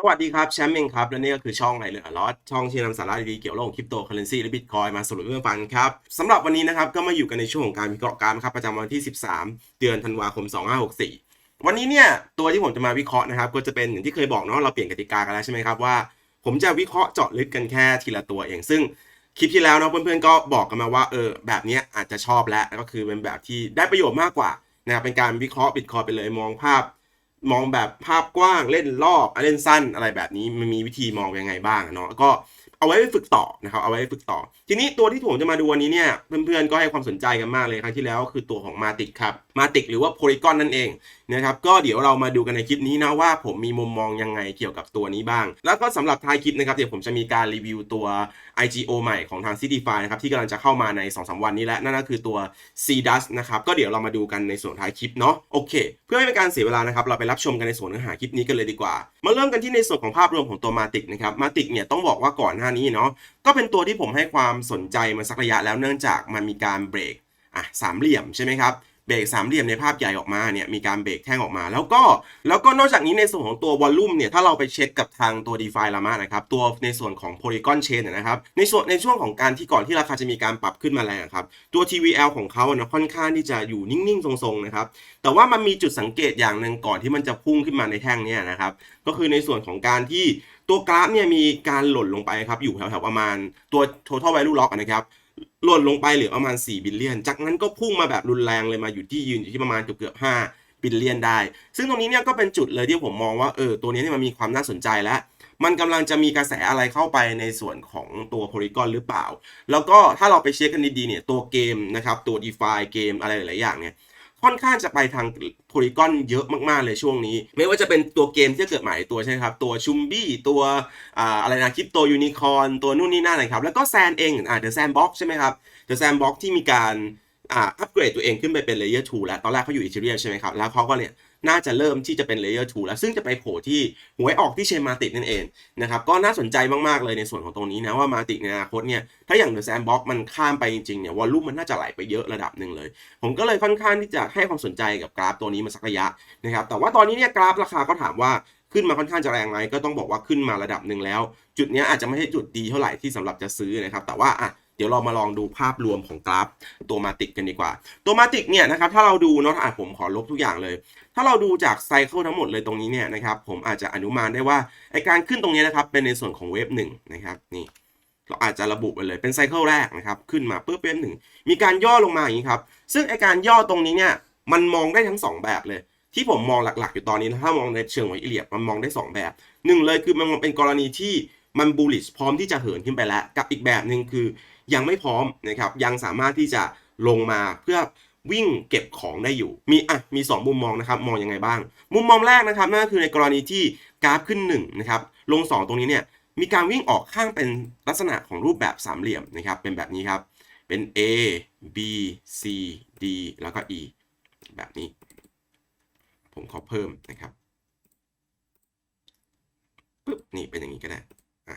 สวัสดีครับแชมป์เองครับและนี่ก็คือช่องไหนเลยอลอตช่องที่นำสาระดีๆเกี่ยวกับโลกคริปโตเคอเรนซีและบิตคอยมาสรุปเรื่องฟันครับสำหรับวันนี้นะครับก็มาอยู่กันในช่วงของการวิเคราะห์การครับประจำวันที่ 13 เดือนธันวาคม 2564 วันนี้เนี่ยตัวที่ผมจะมาวิเคราะห์นะครับก็จะเป็นอย่างที่เคยบอกเนาะเราเปลี่ยนกติกากันแล้วใช่ไหมครับว่า ผมจะวิเคราะห์เจาะลึกกันแค่ทีละตัวเองซึ่งคลิปที่แล้วเนาะเพื่อนๆก็บอกกันมาว่าเออแบบเนี้ยอาจจะชอบแล้วก็คือเป็นแบบที่ได้ประโยชน์มากกว่านะครับเป็นการวิเคราะห์บิตคอยไปเลยมองภาพ มองแบบภาพกว้างเล่นรอบเล่นสั้นอะไรแบบนี้มันมีวิธีมองยังไงบ้างเนาะก็ เอาไว้ไปฝึกต่อนะครับ เอาไว้ไปฝึกต่อ ทีนี้ตัวที่ผมจะมาดูวันนี้เนี่ยเพื่อนๆก็ให้ความสนใจกันมากเลยครั้งที่แล้วคือตัวของมาติกครับมาติกหรือว่าโพลีกอนนั่นเองนะครับก็เดี๋ยวเรามาดูกันในคลิปนี้นะว่าผมมีมุมมองยังไงเกี่ยวกับตัวนี้บ้าง แล้วก็สำหรับท้ายคลิปนะครับเดี๋ยวผมจะมีการรีวิวตัว IGO ใหม่ของทาง c d f i นะครับที่กำลังจะเข้ามาใน 2-3 วันนี้แล้วนั่นก็คือตัว C d u s นะครับก็เดี๋ยวเรามาดูกันในส่วนท้ายคลิปเนาะโอเค เพื่อไม่เป็นการเสียเวลานะครับเราไปรับชมกันในส่วนเนื้อหาคลิปนี้กันเลยดีกว่า มาเริ่มกันที่ในส่วนของภาพรวมของตัวมาติกนะครับมาติกเนี่ยต้องบอกว่าก่อนหน้านี้เนาะก็เป็นตัวที่ผมให้ความสนใจมาสักระยะแล้วเนื่องจากมันมีการเบรกอะสามเหลี่ยมใช่ไหมครับเบรกสามเหลี่ยมในภาพใหญ่ออกมาเนี่ยมีการเบรกแท่งออกมา แล้วก็แล้วก็นอกจากนี้ในส่วนของตัววอลลุ่มเนี่ยถ้าเราไปเช็คกับทางตัว d e f i ลามานะครับตัวในส่วนของ Polygon Chain นนะครับในส่วนในช่วงของการที่ก่อนที่ราคาจะมีการปรับขึ้นมาแรงครับตัว TVL ของเขาเนะค่อนข้างที่จะอยู่นิ่ง ๆ ทรง ๆ นะครับแต่ว่ามันมีจุดสังเกตอย่างหนึ่งก่อนที่มันจะพุ่งขึ้นมาในแท่งเนี้นะครับก็คือในส่วนของการที่ ตัวกราฟเนี่ยมีการหล่นลงไปครับอยู่แถวๆประมาณตัว total value lock นะครับหล่นลงไปเหลือประมาณ 4 บิลเลียน จากนั้นก็พุ่งมาแบบรุนแรงเลยมาอยู่ที่ยืนอยู่ที่ประมาณเกือบเกือบ5บิลเลียนได้ ซึ่งตรงนี้เนี่ยก็เป็นจุดเลยที่ผมมองว่าเออตัวนี้เนี่ยมันมีความน่าสนใจแล้ว มันกำลังจะมีกระแสอะไรเข้าไปในส่วนของตัวโพลีกอนหรือเปล่า แล้วก็ถ้าเราไปเช็คกันดีๆเนี่ยตัวเกมนะครับตัว d e f i เกมอะไรหลายอย่างเนี่ย ค่อนข้างจะไปทางโพลีกอนเยอะมากๆเลยช่วงนี้ ไม่ว่าจะเป็นตัวเกมที่เกิดใหม่ตัวใช่ไหมครับ ตัวชุมบี้ตัวอะไรนะคริปโตยูนิคอนตัวนู่นนี่นั่นนะครับ แล้วก็แซนเองอ่าเดอะแซนบ็อกใช่ไหมครับเดอะแซนบ็อกที่มีการอ่าอัปเกรดตัวเองขึ้นไปเป็นเลเยอร์2แล้ว ตอนแรกเขาอยู่อีเทเรียใช่ไหมครับ แล้วเขาก็เนี่ย น่าจะเริ่มที่จะเป็นเลเยอร์2แล้วซึ่งจะไปโผล่ที่หวยออกที่เชมาติกนั่นเองนะครับก็น่าสนใจมากๆเลยในส่วนของตรงนี้นะว่ามาติกในอนาคตเนี่ยถ้าอย่างเดอะแซนบ็อกมันข้ามไปจริงๆเนี่ยวอลลุ่มมันน่าจะไหลไปเยอะระดับหนึ่งเลย ผมก็เลยค่อนข้างที่จะให้ความสนใจกับกราฟตัวนี้มาสักระยะนะครับแต่ว่าตอนนี้เนี่ยกราฟราคาก็ถามว่าขึ้นมาค่อนข้างจะแรงไหมก็ต้องบอกว่าขึ้นมาระดับหนึ่งแล้ว จุดนี้อาจจะไม่ใช่จุดดีเท่าไหร่ที่สำหรับจะซื้อนะครับแต่ว่าอะ เดี๋ยวเรามาลองดูภาพรวมของกราฟตัวมาติกกันดีกว่า ตัวมาติกเนี่ยนะครับถ้าเราดูเนาะอะผมขอลบทุกอย่างเลย ถ้าเราดูจากไซเคิลทั้งหมดเลยตรงนี้เนี่ยนะครับผมอาจจะอนุมานได้ว่าไอการขึ้นตรงนี้นะครับเป็นในส่วนของเวฟหนึ่งนะครับนี่เราอาจจะระบุไปเลยเป็นไซเคิลแรกนะครับขึ้นมาปุ๊บเวฟหนึ่งมีการย่อลงมาอย่างนี้ครับซึ่งไอการย่อตรงนี้เนี่ยมันมองได้ทั้งสองแบบเลย ที่ผมมองหลักๆ อยู่ตอนนี้นะถ้ามองในเชิงของอิเลียดมันมองได้ 2 แบบหนึ่งเลยคือมันเป็นกรณีที่มันบูลลิชพร้อมที่จะเหินขึ้นไปแล้วกับอีกแบบหนึ่งคือ ยังไม่พร้อมนะครับยังสามารถที่จะลงมาเพื่อวิ่งเก็บของได้อยู่ มีอะมี 2 มุมมองนะครับมองยังไงบ้าง มุมมองแรกนะครับนั่นก็คือในกรณีที่กราฟขึ้น1นะครับลง 2 ตรงนี้เนี่ยมีการวิ่งออกข้างเป็นลักษณะของรูปแบบสามเหลี่ยมนะครับเป็นแบบนี้ครับเป็น A B C D แล้วก็ E แบบนี้ ผมขอเพิ่มนะครับปึ๊บนี่เป็นอย่างนี้ก็ได้อะ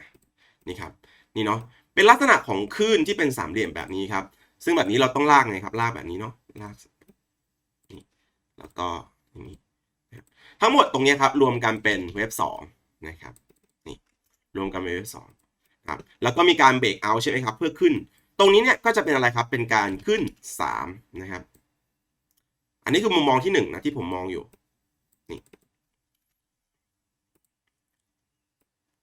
นี่ครับนี่เนาะ เป็นลักษณะของคลื่นที่เป็นสามเหลี่ยมแบบนี้ครับ ซึ่งแบบนี้เราต้องลากไงครับ ลากแบบนี้เนาะลากนี่แล้วก็อย่างนี้นะครับทั้งหมดตรงนี้ครับ รวมกันเป็นเวฟสองนะครับนี่รวมกันเป็นเวฟสองครับแล้วก็มีการเบรกเอาใช่ไหมครับ เพื่อขึ้น ตรงนี้เนี่ยก็จะเป็นอะไรครับเป็นการขึ้นสามนะครับ อันนี้คือมุมมองที่หนึ่งนะที่ผมมองอยู่ นี่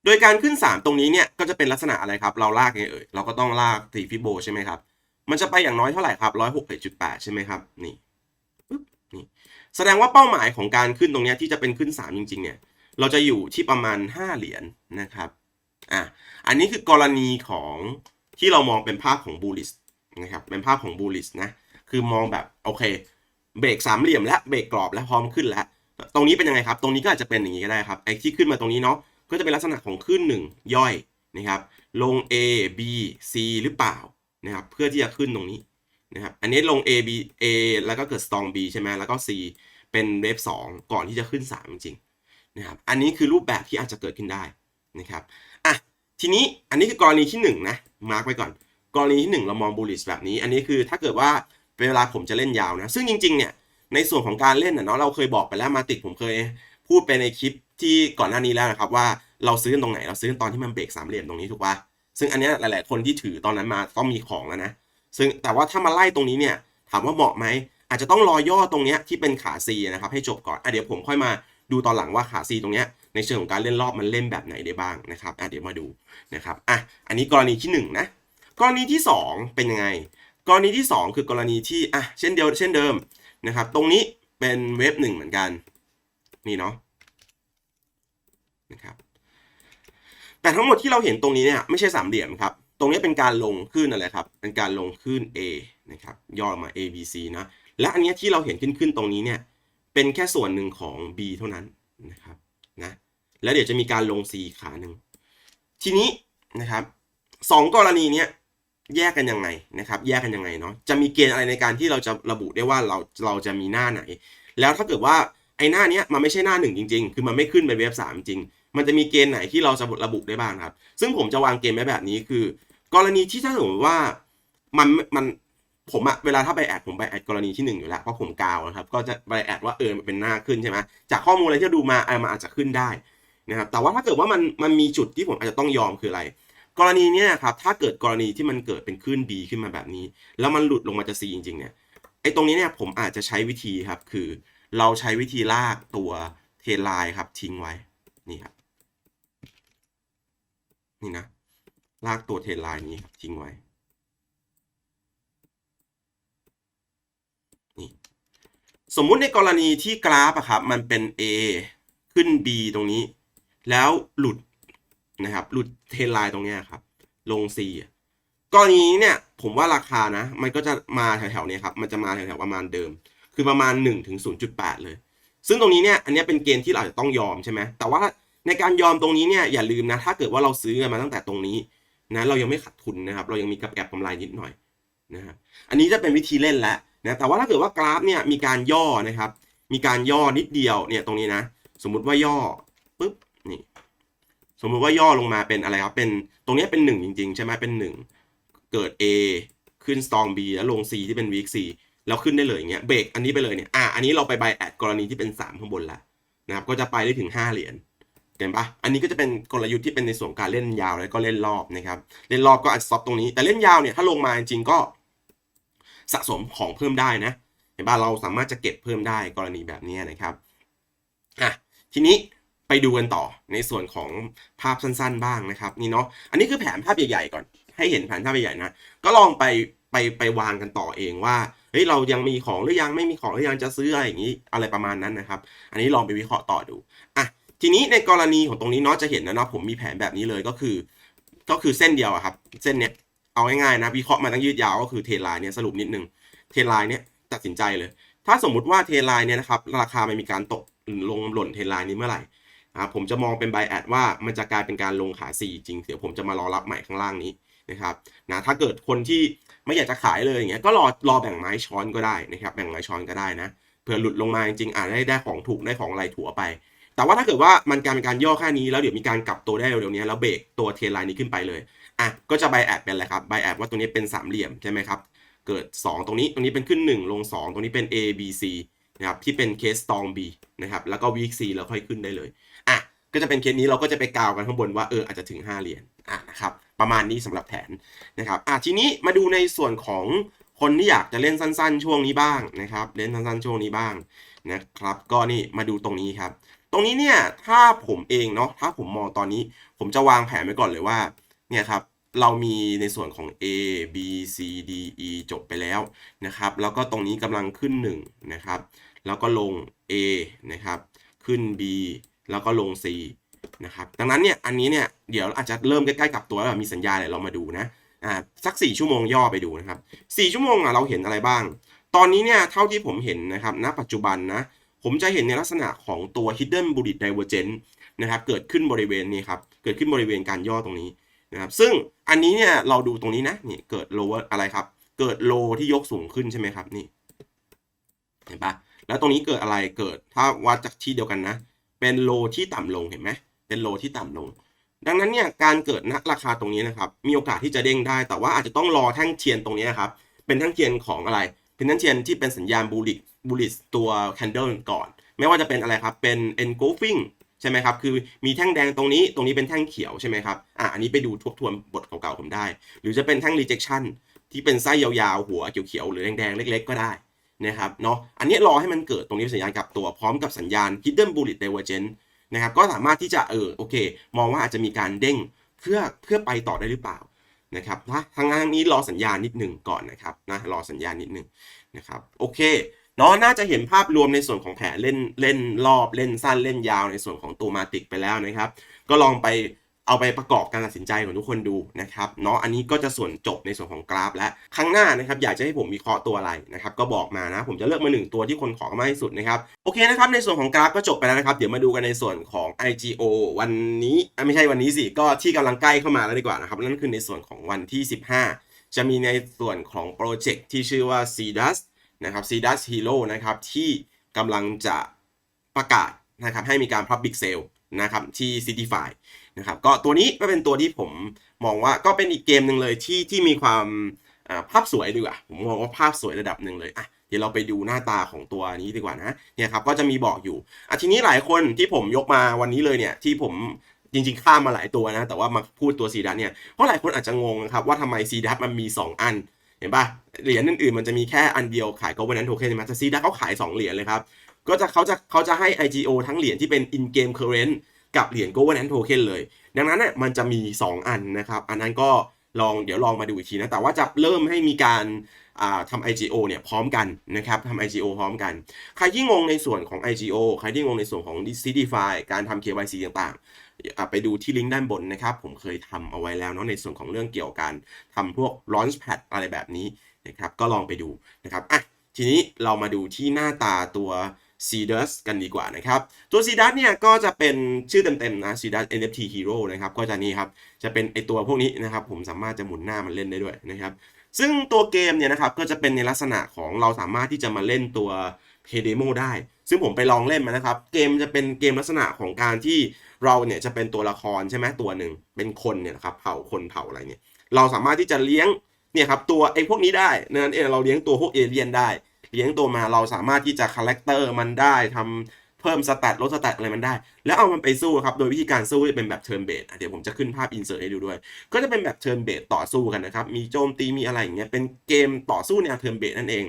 โดยการขึ้น 3 ตรงนี้เนี่ยก็จะเป็นลักษณะอะไรครับ เราลากไงเอ่ย เราก็ต้องลากตีฟิโบใช่ไหมครับ มันจะไปอย่างน้อยเท่าไหร่ครับร้อยหกจุดแปดใช่ไหมครับ นี่ปึ๊บนี่ แสดงว่าเป้าหมายของการขึ้นตรงนี้ที่จะเป็นขึ้น 3 จริง ๆ เนี่ย เราจะอยู่ที่ประมาณ 5 เหรียญนนะครับ อะ อันนี้คือกรณีของที่เรามองเป็นภาพของบูลิสนะครับ เป็นภาพของบูลิสนะ คือมองแบบโอเค เบรกสามเหลี่ยมและเบรกกรอบและพร้อมขึ้นแล้ว ตรงนี้เป็นยังไงครับ ตรงนี้ก็อาจจะเป็นอย่างนี้ก็ได้ครับ ไอ้ที่ขึ้นมาตรงนี้เนาะ ก็จะเป็นลักษณะของขึ้นหนึ่งย่อยนะครับ ลง A B C หรือเปล่านะครับ เพื่อที่จะขึ้นตรงนี้นะครับ อันนี้ลง A B A แล้วก็เกิด strong B ใช่ไหมแล้วก็ C เป็นเวฟ2ก่อนที่จะขึ้น 3 จริงๆนะครับ อันนี้คือรูปแบบที่อาจจะเกิดขึ้นได้นะครับ อะ ทีนี้อันนี้คือกรณีที่ 1 นะ มาร์กไว้ก่อน กรณีที่ 1 เรามอง bullish แบบนี้ อันนี้คือถ้าเกิดว่าเวลาผมจะเล่นยาวนะ ซึ่งจริงๆ เนี่ย ในส่วนของการเล่นเนาะ เราเคยบอกไปแล้วมาติดผมเคย พูดไปในคลิปที่ก่อนหน้านี้แล้วนะครับว่าเราซื้อกันตรงไหนเราซื้อกันตอนที่มันเบรกสามเหลี่ยมตรงนี้ถูกปะซึ่งอันนี้หลาย ๆ คนที่ถือตอนนั้นมาต้องมีของแล้วนะ ซึ่งแต่ว่าถ้ามาไล่ตรงนี้เนี่ยถามว่าเหมาะไหมอาจจะต้องรอย่อตรงเนี้ยที่เป็นขา C นะครับให้จบก่อนอะเดี๋ยวผมค่อยมาดูตอนหลังว่าขา C ตรงเนี้ยในเชิงของการเล่นรอบมันเล่นแบบไหนได้บ้างนะครับอะเดี๋ยวมาดูนะครับอะอันนี้กรณีที่หนึ่งนะกรณีที่สองเป็นยังไง กรณีที่สองคือกรณีที่อะเช่นเดียวเช่นเดิมนะครับตรงนี้เป็นเว็บหนึ่งเหมือนกัน นี่เนาะนะครับแต่ทั้งหมดที่เราเห็นตรงนี้เนี่ยไม่ใช่สามเหลี่ยมครับ ตรงนี้เป็นการลงขึ้นอะไรครับ เป็นการลงขึ้น A นะครับย่อมา A B C นะและอันนี้ที่เราเห็นขึ้นขึ้นตรงนี้เนี่ยเป็นแค่ส่วนหนึ่งของ B เท่านั้นนะครับนะแล้วเดี๋ยวจะมีการลง C ขาหนึ่งทีนี้นะครับสองกรณีเนี้ยแยกกันยังไงนะครับ แยกกันยังไงเนาะจะมีเกณฑ์อะไรในการที่เราจะระบุได้ว่าเราเราจะมีหน้าไหน แล้วถ้าเกิดว่า ไอ้หน้าเนี้ยมันไม่ใช่หน้าหนึ่งจริง ๆ คือมันไม่ขึ้นเป็นเว็บสามจริง มันจะมีเกณฑ์ไหนที่เราจะระบุได้บ้างครับ ซึ่งผมจะวางเกณฑ์ไว้แบบนี้คือ กรณีที่ถ้าสมมติว่ามันมันผมอะเวลาถ้าไปแอดผมไปแอดกรณีที่หนึ่งอยู่แล้วเพราะผมกาวนะครับ ก็จะไปแอดว่าเออเป็นหน้าขึ้นใช่ไหมจากข้อมูลอะไรที่ดูมาเออมันอาจจะขึ้นได้นะครับแต่ว่าถ้าเกิดว่ามันมันมีจุดที่ผมอาจจะต้องยอมคืออะไร กรณีเนี้ยครับถ้าเกิดกรณีที่มันเกิดเป็นขึ้น B ขึ้นมาแบบนี้ แล้วมันหลุดลงมาจะ C จริงๆเนี่ยไอ้ตรงนี้เนี่ยผมอาจจะใช้วิธีครับคือ เราใช้วิธีลากตัวเทไลน์ครับทิ้งไว้ นี่ครับ นี่นะ ลากตัวเทไลน์นี้ครับทิ้งไว้ นี่ สมมุติในกรณีที่กราฟอะครับ มันเป็น A ขึ้น B ตรงนี้ แล้วหลุดนะครับ หลุดเทไลน์ตรงเนี้ยครับ ลง C กรณีนี้เนี่ย ผมว่าราคานะ มันก็จะมาแถวๆนี้ครับ มันจะมาแถวๆประมาณเดิม คือประมาณ1ถึง0.8 เลย ซึ่งตรงนี้เนี่ยอันนี้เป็นเกณฑ์ที่เราจะต้องยอมใช่ไหมแต่ว่าในการยอมตรงนี้เนี่ยอย่าลืมนะถ้าเกิดว่าเราซื้อกันมาตั้งแต่ตรงนี้นะเรายังไม่ขาดทุนนะครับเรายังมีกับแอบกำไรนิดหน่อยนะครับอันนี้จะเป็นวิธีเล่นแล้วนะแต่ว่าถ้าเกิดว่ากราฟเนี่ยมีการย่อนะครับ มีการย่อนิดเดียวเนี่ยตรงนี้นะ สมมุติว่าย่อปุ๊บนี่สมมุติว่าย่อลงมาเป็นอะไรครับเป็นตรงนี้เป็นหนึ่งจริง ๆ ใช่ไหมเป็นหนึ่งเกิด A ขึ้น strong B แล้วลง C ที่เป็น weak C แล้วขึ้นได้เลยอย่างเงี้ยเบรกอันนี้ไปเลยเนี่ยอะอันนี้เราไป buy at กรณีที่เป็น 3 ข้างบนแล้วนะครับก็จะไปได้ถึง 5 เหรียญเห็นปะอันนี้ก็จะเป็นกลยุทธ์ที่เป็นในส่วนการเล่นยาวแล้วก็เล่นรอบนะครับเล่นรอบก็อาจจะซอฟตรงนี้ แต่เล่นยาวเนี่ยถ้าลงมาจริงก็สะสมของเพิ่มได้นะเห็นปะเราสามารถจะเก็บเพิ่มได้กรณีแบบนี้นะครับอะทีนี้ไปดูกันต่อในส่วนของภาพสั้นๆบ้างนะครับนี่เนาะอันนี้คือแผนภาพใหญ่ๆก่อน ให้เห็นแผนภาพใหญ่ๆนะก็ลองไปไปไปวางกันต่อเองว่า ฮ้ยเรายังมีของหรือยังไม่มีของหรือยังจะซื้ออะไรอย่างนี้อะไรประมาณนั้นนะครับ อันนี้ลองไปวิเคราะห์ต่อดูอะทีนี้ในกรณีของตรงนี้เนาะจะเห็นนะเนาะผมมีแผนแบบนี้เลยก็คือ ก็คือเส้นเดียวครับ เส้นเนี้ยเอาง่ายๆนะวิเคราะห์มาตั้งยืดยาวก็คือเทไลน์เนี่ยสรุปนิดนึงเทไลน์เนี่ยตัดสินใจเลย ถ้าสมมุติว่าเทไลน์เนี่ยนะครับราคามันมีการตกลงหล่นเทไลน์นี้เมื่อไหร่อ่าผมจะมองเป็นไบแอดว่ามันจะกลายเป็นการลงขา4จริงเดี๋ยวผมจะมารอรับใหม่ข้างล่างนี้ นะครับนะถ้าเกิดคนที่ไม่อยากจะขายเลยอย่างเงี้ยก็รอรอแบ่งไม้ช้อนก็ได้นะครับแบ่งไม้ช้อนก็ได้นะเผื่อหลุดลงมาจริงๆอาจได้ได้ของถูกได้ของอะไรถั่วไป แต่ว่าถ้าเกิดว่ามันการเป็นการย่อแค่นี้แล้วเดี๋ยวมีการกลับตัวได้เร็วๆนี้แล้วเบรกตัวเทรนไลน์นี้ขึ้นไปเลยอะก็จะไบแอดเป็นอะไรครับไบแอดว่าตัวนี้เป็นสามเหลี่ยมใช่ไหมครับเกิด 2 ตรงนี้ตรงนี้เป็นขึ้น 1 ลง 2 ตรงนี้เป็น A B C นะครับที่เป็นเคสตอง B นะครับแล้วก็ week C แล้วค่อยขึ้นได้เลยอะก็จะเป็นเคสนี้เราก็จะไปกาวกันข้างบนว่าเอออาจจะถึง 5 เหรียญอะนะครับ ประมาณนี้สำหรับแผนนะครับอะทีนี้มาดูในส่วนของคนที่อยากจะเล่นสั้น ๆ ช่วงนี้บ้างนะครับ เล่นสั้นๆ ช่วงนี้บ้างนะครับ ก็นี่มาดูตรงนี้ครับ ตรงนี้เนี่ยถ้าผมเองเนาะถ้าผมมองตอนนี้ ผมจะวางแผนไว้ก่อนเลยว่าเนี่ยครับเรามีในส่วนของ A B C D E จบไปแล้วนะครับ แล้วก็ตรงนี้กำลังขึ้น 1 นะครับ แล้วก็ลง A นะครับ ขึ้น B แล้วก็ลง C นะครับดังนั้นเนี่ยอันนี้เนี่ยเดี๋ยวอาจจะเริ่มใกล้ๆกับตัวแล้วมีสัญญาณอะไรเรามาดูนะอ่าสัก 4 ชั่วโมงย่อไปดูนะครับ4ชั่วโมงอะเราเห็นอะไรบ้าง ตอนนี้เนี่ยเท่าที่ผมเห็นนะครับณปัจจุบันนะผมจะเห็นในลักษณะของตัว hidden bullet divergence นะครับเกิดขึ้นบริเวณนี้ครับเกิดขึ้นบริเวณการย่อตรงนี้นะครับซึ่งอันนี้เนี่ยเราดูตรงนี้นะนี่เกิดโลอะไรครับ เกิดโลที่ยกสูงขึ้นใช่ไหมครับนี่เห็นปะแล้วตรงนี้เกิดอะไรเกิดถ้าวัดจากที่เดียวกันนะ เป็นโลที่ต่ำลงเห็นไหม เป็นโลที่ต่ำลง ดังนั้นเนี่ยการเกิดณราคาตรงนี้นะครับ มีโอกาสที่จะเด้งได้ แต่ว่าอาจจะต้องรอแท่งเทียนตรงนี้ครับ เป็นแท่งเทียนของอะไร เป็นแท่งเทียนที่เป็นสัญญาณบูลิกบูลิสตัวแคนเดิลก่อน ไม่ว่าจะเป็นอะไรครับ เป็น engulfing ใช่ไหมครับ คือมีแท่งแดงตรงนี้ ตรงนี้เป็นแท่งเขียวใช่ไหมครับ อะ อันนี้ไปดูทบทวนบทเก่าๆผมได้ หรือจะเป็นแท่ง rejection ที่เป็นไส้ยาวๆ หัวเขียวๆ หรือแดงๆ เล็กๆ ก็ได้นะครับ เนาะ อันนี้รอให้มันเกิดตรงนี้เป็นสัญญาณกลับตัวพร้อมกับสัญญาณ hidden bullet divergence นะครับก็สามารถที่จะเออโอเค มองว่าอาจจะมีการเด้งเพื่อเพื่อไปต่อได้หรือเปล่านะครับถ้าทางงานนี้รอสัญญาณนิดหนึ่งก่อนนะครับนะรอสัญญาณนิดหนึ่งนะครับโอเคเนาะน่าจะเห็นภาพรวมในส่วนของแผนเล่นเล่นรอบเล่นสั้นเล่นยาวในส่วนของตัวมาติกไปแล้วนะครับ ก็ลองไป เอาไปประกอบการตัดสินใจของทุกคนดูนะครับเนาะอันนี้ก็จะส่วนจบในส่วนของกราฟและครั้งหน้านะครับอยากจะให้ผมวิเคราะห์ตัวอะไรนะครับก็บอกมานะผมจะเลือกมาหนึ่งตัวที่คนขอมากที่สุดนะครับโอเคนะครับในส่วนของกราฟก็จบไปแล้วนะครับเดี๋ยวมาดูกันในส่วนของ IGO วันนี้ไม่ใช่วันนี้สิก็ที่กำลังใกล้เข้ามาแล้วดีกว่านะครับนั่นคือในส่วนของวันที่ 15 จะมีในส่วนของโปรเจกต์ที่ชื่อว่า c d u s นะครับ c d u s Hero นะครับที่กำลังจะประกาศนะครับให้มีการ Public Sale นะครับที่ Cityfy นะครับก็ตัวนี้ก็เป็นตัวที่ผมมองว่าก็เป็นอีกเกมหนึ่งเลยที่ที่มีความภาพสวยดีกว่าผมมองว่าภาพสวยระดับหนึ่งเลยอะเดี๋ยวเราไปดูหน้าตาของตัวนี้ดีกว่านะเนี่ยครับก็จะมีบอกอยู่อะทีนี้หลายคนที่ผมยกมาวันนี้เลยเนี่ยที่ผมจริงๆข้ามมาหลายตัวนะ แต่ว่ามาพูดตัวซีดัสเนี่ยเพราะหลายคนอาจจะงงนะครับว่าทำไมซีดัสมันมี 2 อันเห็นปะเหรียญอื่นๆมันจะมีแค่อันเดียวขายก็วันนั้นโทเค็นใช่ไหมแต่ซีดัสเขาขาย 2 เหรียญเลยครับก็จะเขาจะเขาจะให้ IGO ทั้งเหรียญที่เป็น in game current กับเหรียญ governance token เลย ดังนั้นเนี่ยมันจะมี 2 อันนะครับ อันนั้นก็ลองเดี๋ยวลองมาดูอีกทีนะ แต่ว่าจะเริ่มให้มีการทำ IGO เนี่ยพร้อมกันนะครับทำ IGO พร้อมกัน ใครที่งงในส่วนของ IGO ใครที่งงในส่วนของ Citify การทำ KYC ต่างๆ ไปดูที่ลิงก์ด้านบนนะครับ ผมเคยทำเอาไว้แล้วเนาะในส่วนของเรื่องเกี่ยวกับการทำพวก launchpad อะไรแบบนี้นะครับ ก็ลองไปดูนะครับ อะ ทีนี้เรามาดูที่หน้าตาตัว c d u s กันดีกว่านะครับ ตัว c d u s เนี่ยก็จะเป็นชื่อเต็มๆนะ c d u s NFT Hero นะครับ ก็จะนี่ครับ จะเป็นไอตัวพวกนี้นะครับ ผมสามารถจะหมุนหน้ามันเล่นได้ด้วยนะครับ ซึ่งตัวเกมเนี่ยนะครับ ก็จะเป็นในลักษณะของเราสามารถที่จะมาเล่นตัว p a y Demo ได้ ซึ่งผมไปลองเล่นมานะครับ เกมจะเป็นเกมลักษณะของการที่เราเนี่ยจะเป็นตัวละครใช่ไหมตัวหนึ่งเป็นคนเนี่ยนะครับเผ่าคนเผ่าอะไรเนี่ย เราสามารถที่จะเลี้ยงเนี่ยครับตัวไอ้พวกนี้ได้นั่นเองเราเลี้ยงตัวพวกเอเลี่ยนได้ เลี้ยงตัวมาเราสามารถที่จะคาแรคเตอร์มันได้ทำเพิ่มสแตทลดสแตทอะไรมันได้ แล้วเอามันไปสู้ครับ โดยวิธีการสู้จะเป็นแบบเทิร์นเบสเดี๋ยวผมจะขึ้นภาพอินเสิร์ตให้ดูด้วย ก็จะเป็นแบบเทิร์นเบสต่อสู้กันนะครับ มีโจมตีมีอะไรอย่างเงี้ยเป็นเกมต่อสู้แนวเทิร์นเบสนั่นเอง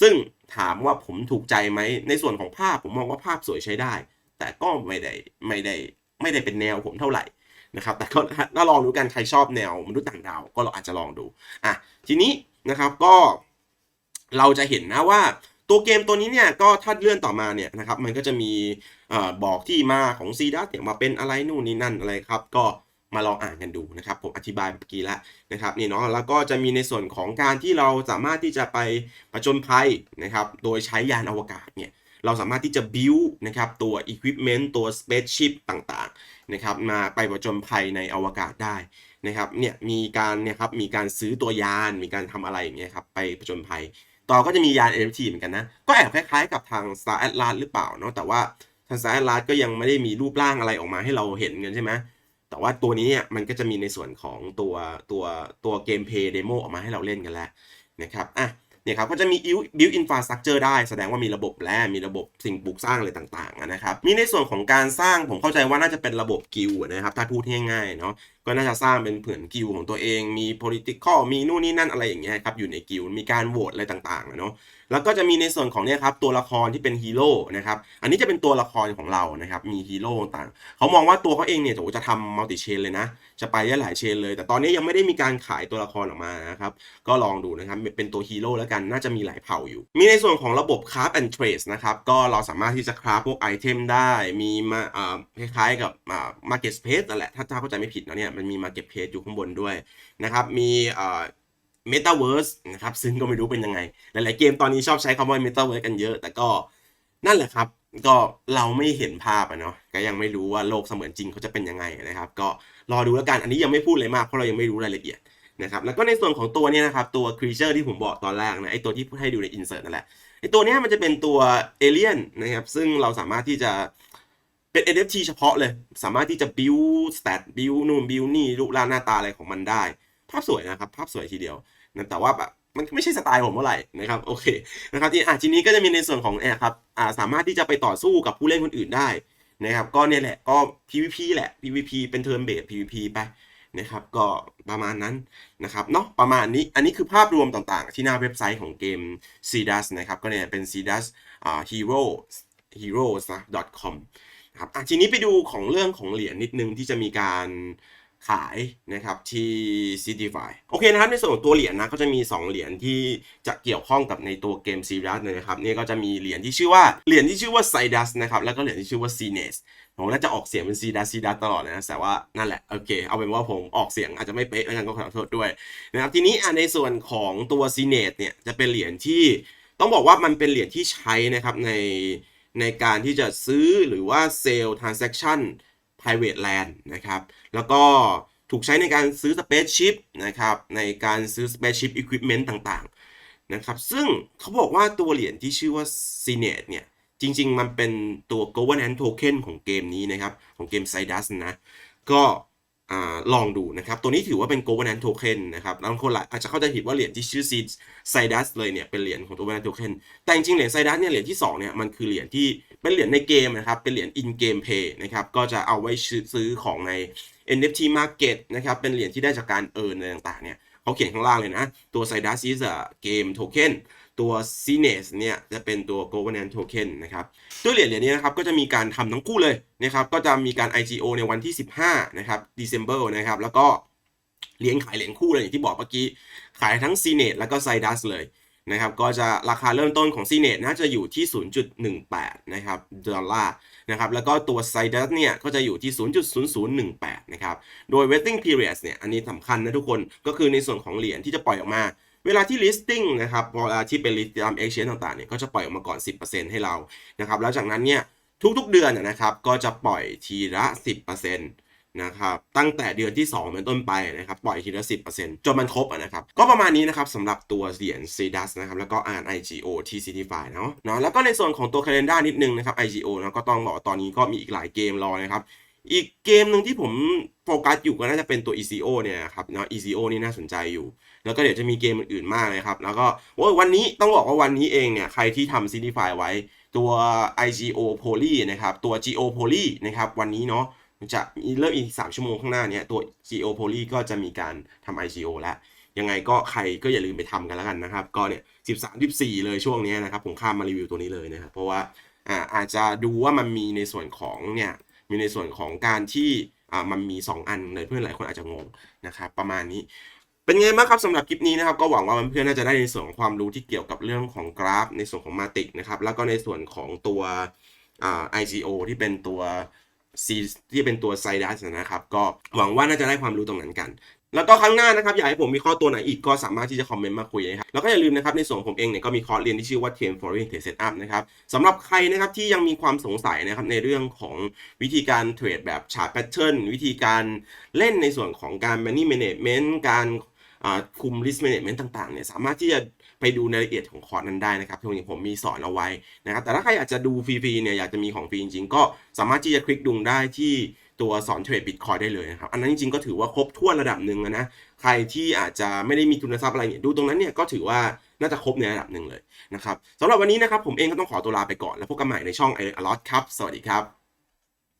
ซึ่งถามว่าผมถูกใจไหมในส่วนของภาพผมมองว่าภาพสวยใช้ได้ แต่ก็ไม่ได้ไม่ได้ไม่ได้เป็นแนวผมเท่าไหร่นะครับแต่ก็ถ้าลองดูกันใครชอบแนวมนุษย์ต่างดาวก็เราอาจจะลองดูอะทีนี้นะครับก็ เราจะเห็นนะว่าตัวเกมตัวนี้เนี่ยก็ถ้าเลื่อนต่อมาเนี่ยนะครับมันก็จะมีอบอกที่มาของซีดัสเนี่ยมาเป็นอะไรนู่นนี่นั่นอะไรครับ ก็มาลองอ่านกันดูนะครับ ผมอธิบายเมื่อกี้แล้วนะครับนี่เนาะแล้วก็จะมีในส่วนของการที่เราสามารถที่จะไปประจนภัยนะครับ โดยใช้ยานอวกาศเนี่ยเราสามารถที่จะ build นะครับตัว equipment ตัว spaceship ต่างๆนะครับมาไปประจนภัยในอวกาศได้นะครับเนี่ยมีการเนี่ยครับมีการซื้อตัวยานมีการทำอะไรอย่างเงี้ยครับไปประจนภัย ต่อก็จะมียาน NFT เหมือนกันนะ ก็แอบคล้ายๆกับทาง Star Atlas หรือเปล่าเนาะแต่ว่าทาง Star Atlas ก็ยังไม่ได้มีรูปร่างอะไรออกมาให้เราเห็นกันใช่ไหมแต่ว่าตัวนี้เนี่ยมันก็จะมีในส่วนของตัวตัวตัวเกมเพย์เดโมออกมาให้เราเล่นกันแล้วนะครับอะเนี่ยครับก็จะมี build infrastructure ได้แสดงว่ามีระบบและมีระบบสิ่งปลูกสร้างอะไรต่างๆนะครับ มีในส่วนของการสร้างผมเข้าใจว่าน่าจะเป็นระบบกิลนะครับ ถ้าพูดง่ายๆเนาะก็น่าจะสร้างเป็นเผื่อนกิลของตัวเอง มี political มีนู่นนี่นั่นอะไรอย่างเงี้ยครับ อยู่ในกิลมีการโหวตอะไรต่างๆเนาะ แล้วก็จะมีในส่วนของเนี่ยครับตัวละครที่เป็นฮีโร่นะครับ อันนี้จะเป็นตัวละครของเรานะครับ มีฮีโร่ต่างๆเขามองว่าตัวเขาเองเนี่ยโหจะทำมัลติเชนเลยนะ จะไปได้หลายเชนเลย แต่ตอนนี้ยังไม่ได้มีการขายตัวละครออกมานะครับ ก็ลองดูนะครับ เป็นตัวฮีโร่แล้วกัน น่าจะมีหลายเผ่าอยู่ มีในส่วนของระบบ craft and trace นะครับ ก็เราสามารถที่จะคราฟพวกไอเทมได้ มีมาอ่าคล้ายๆกับอ่า market space นั่นแหละ ถ้าถ้าเข้าใจไม่ผิดนาะเนี่ยมันมี market space อยู่ข้างบนด้วยนะครับมีเอ่า Metaverse นะครับซึ่งก็ไม่รู้เป็นยังไง หลาย ๆ เกมตอนนี้ชอบใช้คำว่า Metaverse กันเยอะ แต่ก็นั่นแหละครับ ก็เราไม่เห็นภาพอะเนาะก็ยังไม่รู้ว่าโลกเสมือนจริงเขาจะเป็นยังไงนะครับ ก็รอดูแล้วกันอันนี้ยังไม่พูดเลยมากเพราะเรายังไม่รู้รายละเอียดนะครับแล้วก็ในส่วนของตัวนี้นะครับตัว Creature ที่ผมบอกตอนแรกนะไอตัวที่ให้ดูใน Insert นั่นแหละไอตัวนี้มันจะเป็นตัว Alien นะครับซึ่งเราสามารถที่จะ เป็น NFT เฉพาะเลย สามารถที่จะ build stat build นู่น build นี่รูปร่างหน้าตาอะไรของมันได้ ภาพสวยนะครับ ภาพสวยทีเดียวนะแต่ว่าแบบมันไม่ใช่สไตล์ผมเท่าไหร่นะครับโอเคนะครับที่อะทีนี้ก็จะมีในส่วนของเนี่ยครับอ่าสามารถที่จะไปต่อสู้กับผู้เล่นคนอื่นได้นะครับก็เนี่ยแหละก็ PVP แหละ PVP เป็น turn based PVP ไปนะครับก็ประมาณนั้นนะครับเนาะประมาณนี้อันนี้คือภาพรวมต่างๆ ที่หน้าเว็บไซต์ของเกม c d u s นะครับก็เนี่ยเป็น c d u s อ่า hero heroes นะ .com ครับอะทีนี้ไปดูของเรื่องของเหรียญนิดนึงที่จะมีการขายนะครับที่ Citify โอเคนะครับในส่วนของตัวเหรียญนะก็จะมี 2 เหรียญที่จะเกี่ยวข้องกับในตัวเกม c d u s เลยนะครับนี่ก็จะมีเหรียญที่ชื่อว่าเหรียญที่ชื่อว่า c i d u s นะครับแล้วก็เหรียญที่ชื่อว่า c n e s ผมน่าจะออกเสียงเป็น c d u s c d u s ตลอดนะแต่ว่านั่นแหละโอเคเอาเป็นว่าผมออกเสียงอาจจะไม่เป๊ะแล้วกันก็ขอโทษด้วยนะครับทีนี้ในส่วนของตัว c n e s เนี่ยจะเป็นเหรียญที่ต้องบอกว่ามันเป็นเหรียญที่ใช้นะครับใน ในการที่จะซื้อหรือว่าเซลล์ transaction private land นะครับ แล้วก็ถูกใช้ในการซื้อ spaceship นะครับ ในการซื้อ spaceship equipment ต่างๆ นะครับ ซึ่งเขาบอกว่าตัวเหรียญที่ชื่อว่า c n e t เนี่ย จริง ๆ มันเป็นตัว governance token ของเกมนี้นะครับ ของเกม Cydas นะ ก็ ลองดูนะครับ ตัวนี้ถือว่าเป็น governance token นะครับบางคนอาจจะเข้าใจผิดว่าเหรียญที่ชื่อ Cydas เลยเนี่ยเป็นเหรียญของ governance token แต่จริงๆเหรียญ Cydas เนี่ยเหรียญที่2เนี่ยมันคือเหรียญที่เป็นเหรียญในเกมนะครับ เป็นเหรียญ in game pay นะครับ ก็จะเอาไว้ซื้อของใน NFT market นะครับ เป็นเหรียญที่ได้จากการเอิร์นอะไรต่างๆเนี่ยเขาเขียนข้างล่างเลยนะ ตัว Cydas is a game token ตัว c n e s เนี่ยจะเป็นตัว governance token นะครับตัวเหรียญเหรียญนี้นะครับก็จะมีการทำทั้งคู่เลยนะครับก็จะมีการ IGO ในวันที่ 15 นะครับ December นะครับแล้วก็เหรียญขายเหรียญคู่เลยอย่างที่บอกเมื่อกี้ ขายทั้ง c n e t แล้วก็ Cydas เลยนะครับก็จะราคาเริ่มต้นของ c n e t น่าจะอยู่ที่ 0.18 นะครับดอลลาร์นะครับแล้วก็ตัว Cydas เนี่ยก็จะอยู่ที่ 0.0018 นะครับโดย waiting periods เนี่ยอันนี้สำคัญนะทุกคนก็คือในส่วนของเหรียญที่จะปล่อยออกมา เวลาที่ listing นะครับเวลาที่เป็น list ตาม exchange ต่างๆเนี่ยก็จะปล่อยออกมาก่อน 10%ให้เรานะครับแล้วจากนั้นเนี่ยทุกๆเดือนนะครับก็จะปล่อยทีละ 10%นะครับตั้งแต่เดือนที่ 2 เป็นต้นไปนะครับปล่อยทีละ10%จนมันครบนะครับก็ประมาณนี้นะครับสำหรับตัวเหรียญ c d u s นะครับแล้วก็ RIGO ที่ Citify เนาะเนาะแล้วก็ในส่วนของตัว calendar นิดนึงนะครับ IGO นะก็ต้องบอกว่าตอนนี้ก็มีอีกหลายเกมรอนะครับอีกเกมหนึ่งที่ผมโฟกัสอยู่ก็น่าจะเป็นตัว ECO เนี่ยครับเนาะ ECO นี่น่าสนใจอยู่ แล้วก็เดี๋ยวจะมีเกมอื่นๆมากเลยครับ แล้วก็วันนี้ต้องบอกว่าวันนี้เองเนี่ยใครที่ทำ Citify ไว้ตัว IGO Poly นะครับตัว GO Poly นะครับวันนี้เนาะจะมีเริ่มอีก 3 ชั่วโมงข้างหน้านี่ยตัว GO Poly ก็จะมีการทำ IGO แล้วยังไงก็ใครก็อย่าลืมไปทำกันแล้วกันนะครับ ก็เนี่ย13 14 เลยช่วงนี้นะครับ ผมข้ามมารีวิวตัวนี้เลยนะครับ เพราะว่าอ่าอาจจะดูว่ามันมีในส่วนของเนี่ยมีในส่วนของการที่อ่ามันมี 2 อันเลยเพื่อนหลายคนอาจจะงงนะครับ ประมาณนี้ เป็นไงบ้างครับสำหรับคลิปนี้นะครับก็หวังว่าเพื่อนๆน่าจะได้ในส่วนของความรู้ที่เกี่ยวกับเรื่องของกราฟ ในส่วนของมาติกนะครับแล้วก็ในส่วนของตัวอ่ ICO ที่เป็นตัว C ที่เป็นตัวไซดัสนะครับก็หวังว่าน่าจะได้ความรู้ตรงนั้นกัน แล้วก็ครั้งหน้านะครับอยากให้ผมมีข้อตัวไหนอีกก็สามารถที่จะคอมเมนต์มาคุยนะครับแล้วก็อย่าลืมนะครับในส่วนของผมเองเนี่ยก็มีคอร์สเรียนที่ชื่อว่า Ten Foreign Trade Setup นะครับสำหรับใครนะครับที่ยังมีความสงสัยนะครับในเรื่องของวิธีการเทรดแบบชาร์ตแพทเทิร์นวิธีการเล่นในส่วนของการ Money Management การ คุม Risk Management ต่างๆเนี่ยสามารถที่จะไปดูรายละเอียดของคอร์สนั้นได้นะครับตรงนี้ผมมีสอนเอาไว้นะครับแต่ถ้าใครอยากจะดูฟรีๆเนี่ยอยากจะมีของฟรีจริงๆ ก็สามารถที่จะคลิกดูได้ที่ตัวสอนเทรดบิตคอยได้เลยนะครับ อันนั้นจริงๆ ก็ถือว่าครบถ้วนระดับหนึ่งนะ ใครที่อาจจะไม่ได้มีทุนทรัพย์อะไรเนี่ยดูตรงนั้นเนี่ยก็ถือว่าน่าจะครบในระดับหนึ่งเลยนะครับสำหรับวันนี้นะครับผมเองก็ต้องขอตัวลาไปก่อนแล้วพบกันใหม่ในช่องไออลอตครับ สวัสดีครับ